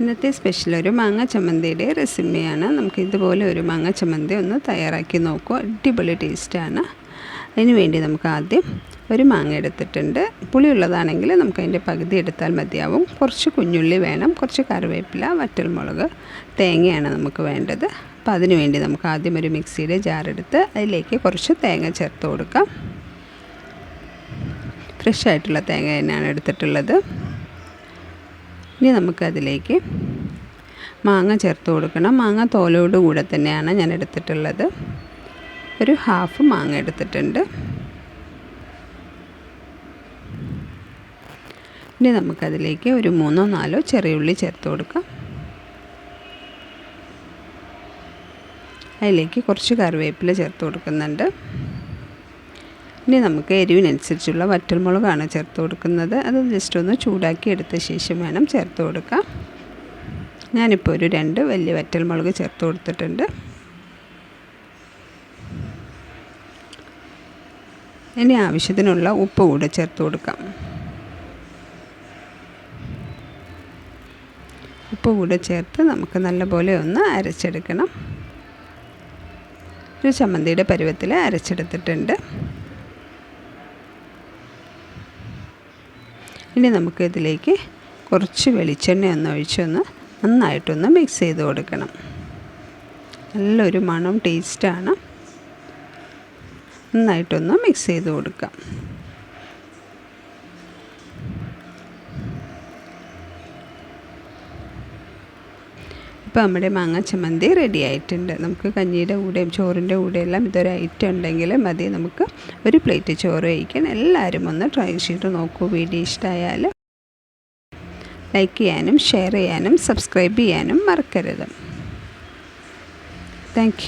ഇന്നത്തെ സ്പെഷ്യൽ ഒരു മാങ്ങ ചമ്മന്തിയുടെ റെസിപ്പിയാണ് നമുക്ക് ഇതുപോലെ ഒരു മാങ്ങ ചമ്മന്തി ഒന്ന് തയ്യാറാക്കി നോക്കുക അടിപൊളി ടേസ്റ്റാണ് അതിന് വേണ്ടി നമുക്ക് ആദ്യം ഒരു മാങ്ങ എടുത്തിട്ടുണ്ട്. പുളിയുള്ളതാണെങ്കിൽ നമുക്ക് അതിന്റെ പകുതി എടുത്താൽ മതിയാവും. കുറച്ച് കുഞ്ഞുള്ളി വേണം. കുറച്ച് കറിവേപ്പില വറ്റൽമുളക് തേങ്ങയാണ് നമുക്ക് വേണ്ടത്. അപ്പോൾ അതിന് വേണ്ടി നമുക്ക് ആദ്യം ഒരു മിക്സിയുടെ ജാറെടുത്ത് അതിലേക്ക് കുറച്ച് തേങ്ങ ചേർത്ത് കൊടുക്കാം. ഫ്രഷ് ആയിട്ടുള്ള തേങ്ങ തന്നെയാണ് എടുത്തിട്ടുള്ളത്. ഇനി നമുക്കതിലേക്ക് മാങ്ങ ചേർത്ത് കൊടുക്കണം. മാങ്ങ തോലോട് കൂടെ തന്നെയാണ് ഞാൻ എടുത്തിട്ടുള്ളത്. ഒരു ഹാഫ് മാങ്ങ എടുത്തിട്ടുണ്ട്. ഇനി നമുക്കതിലേക്ക് ഒരു മൂന്നോ നാലോ ചെറിയ ഉള്ളി ചേർത്ത് കൊടുക്കാം. അതിലേക്ക് കുറച്ച് കറിവേപ്പില ചേർത്ത് കൊടുക്കുന്നുണ്ട്. ഇനി നമുക്ക് എരിവിനനുസരിച്ചുള്ള വറ്റൽമുളകാണ് ചേർത്ത് കൊടുക്കുന്നത്. അത് ജസ്റ്റ് ഒന്ന് ചൂടാക്കി എടുത്ത ശേഷം വേണം ചേർത്ത് കൊടുക്കാം. ഞാനിപ്പോൾ ഒരു രണ്ട് വലിയ വറ്റൽമുളക് ചേർത്ത് കൊടുത്തിട്ടുണ്ട്. ഇനി ആവശ്യത്തിനുള്ള ഉപ്പ് കൂടെ ചേർത്ത് കൊടുക്കാം. ഉപ്പ് കൂടെ ചേർത്ത് നമുക്ക് നല്ലപോലെ ഒന്ന് അരച്ചെടുക്കണം. ഒരു ചമ്മന്തിയുടെ പരുവത്തിൽ അരച്ചെടുത്തിട്ടുണ്ട്. ഇനി നമുക്ക് ഇതിലേക്ക് കുറച്ച് വെളിച്ചെണ്ണ ഒന്ന് ഒഴിച്ചൊന്ന് നന്നായിട്ടൊന്ന് മിക്സ് ചെയ്ത് കൊടുക്കണം. നല്ലൊരു മണം ടേസ്റ്റാണ് നന്നായിട്ടൊന്ന് മിക്സ് ചെയ്ത് കൊടുക്കാം. ഇപ്പോൾ നമ്മുടെ മാങ്ങ ചമ്മന്തി റെഡി ആയിട്ടുണ്ട്. നമുക്ക് കഞ്ഞിയുടെ കൂടെയും ചോറിന്റെ കൂടെയെല്ലാം ഇതൊരു ഐറ്റം ഉണ്ടെങ്കിൽ മതി. നമുക്ക് ഒരു പ്ലേറ്റ് ചോറ് കഴിക്കാൻ എല്ലാവരും ഒന്ന് ട്രൈ ചെയ്ത് നോക്കൂ. വീഡിയോ ഇഷ്ടമായാൽ ലൈക്ക് ചെയ്യാനും ഷെയർ ചെയ്യാനും സബ്സ്ക്രൈബ് ചെയ്യാനും മറക്കരുത്. താങ്ക്